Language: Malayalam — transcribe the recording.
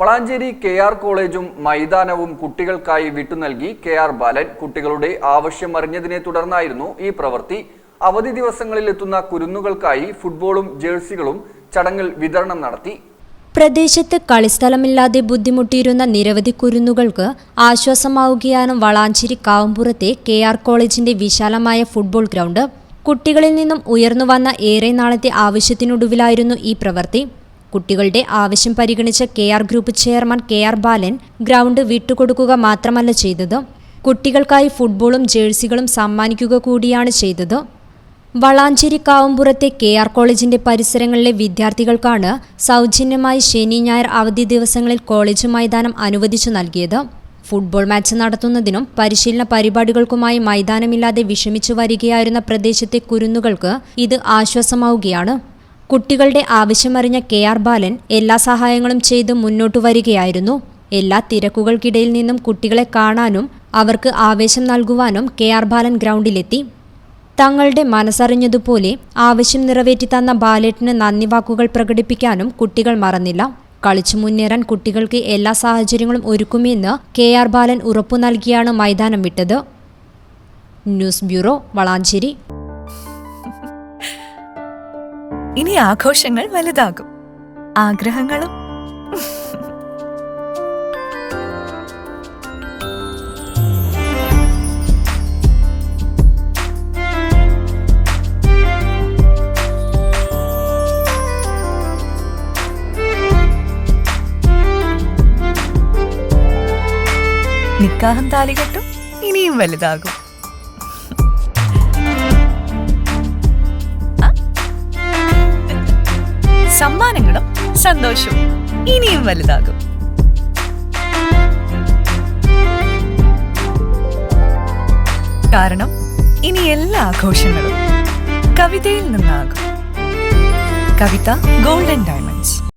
വളാഞ്ചേരി കെ ആർ കോളേജും മൈതാനവും കുട്ടികൾക്കായി വിട്ടുനൽകി കെ ആർ ബാലൻ കുട്ടികളുടെ ആവശ്യം അറിഞ്ഞതിനെ തുടർന്നായിരുന്നു ഈ പ്രവൃത്തി. അവധി ദിവസങ്ങളിൽ എത്തുന്ന കുരുന്നുകൾക്കായി ഫുട്ബോളും ജേഴ്സികളും ചടങ്ങിൽ വിതരണം നടത്തി. പ്രദേശത്ത് കളിസ്ഥലമില്ലാതെ ബുദ്ധിമുട്ടിയിരുന്ന നിരവധി കുരുന്നുകൾക്ക് ആശ്വാസമാവുകയാണ് വളാഞ്ചേരി കാവമ്പുറത്തെ കെ ആർ കോളേജിന്റെ വിശാലമായ ഫുട്ബോൾ ഗ്രൗണ്ട്. കുട്ടികളിൽ നിന്നും ഉയർന്നു വന്ന ഏറെ നാളത്തെ ആവശ്യത്തിനൊടുവിലായിരുന്നു ഈ പ്രവൃത്തി. കുട്ടികളുടെ ആവശ്യം പരിഗണിച്ച K R group chairman K R Balan ground വിട്ടുകൊടുക്കുക മാത്രമല്ല ചെയ്തത്. കുട്ടികൾക്കായി ഫുട്ബോളും ജേഴ്സികളും സമ്മാനിക്കുക കൂടിയാണ് ചെയ്തത്. വളാഞ്ചേരി കാവുംപുറത്തെ കെ ആർ കോളേജിന്റെ പരിസരങ്ങളിലെ വിദ്യാർത്ഥികൾക്കാണ് സൗജന്യമായി ശനി ഞായർ അവധി ദിവസങ്ങളിൽ കോളേജ് മൈതാനം അനുവദിച്ചു നൽകിയത്. ഫുട്ബോൾ മാച്ച് നടത്തുന്നതിനും പരിശീലന പരിപാടികൾക്കുമായി മൈതാനമില്ലാതെ വിഷമിച്ചു വരികയായിരുന്ന പ്രദേശത്തെ കുരുന്നുകൾക്ക് ഇത് ആശ്വാസമാവുകയാണ്. കുട്ടികളുടെ ആവശ്യമറിഞ്ഞ കെ ആർ ബാലൻ എല്ലാ സഹായങ്ങളും ചെയ്ത് മുന്നോട്ട് വരികയായിരുന്നു. എല്ലാ തിരക്കുകൾക്കിടയിൽ നിന്നും കുട്ടികളെ കാണാനും അവർക്ക് ആവേശം നൽകുവാനും കെ ആർ ബാലൻ ഗ്രൗണ്ടിലെത്തി. തങ്ങളുടെ മനസ്സറിഞ്ഞതുപോലെ ആവശ്യം നിറവേറ്റി തന്ന ബാലേട്ടിന് നന്ദി വാക്കുകൾ പ്രകടിപ്പിക്കാനും കുട്ടികൾ മറന്നില്ല. കളിച്ചു മുന്നേറാൻ കുട്ടികൾക്ക് എല്ലാ സാഹചര്യങ്ങളും ഒരുക്കുമെന്ന് കെ ആർ ബാലൻ ഉറപ്പു നൽകിയാണ് മൈതാനം വിട്ടത്. News bureau Valanchery. ഇനി ആഘോഷങ്ങൾ വലുതാകും. ആഗ്രഹങ്ങളും. നിക്കാഹം താലികെട്ടും ഇനിയും വലുതാകും. സമ്മാനങ്ങളും സന്തോഷവും ഇനിയും വലുതാകും. കാരണം ഇനി എല്ലാ ആഘോഷങ്ങളും കവിതയിൽ നിന്നാകും. Kavitha golden diamonds.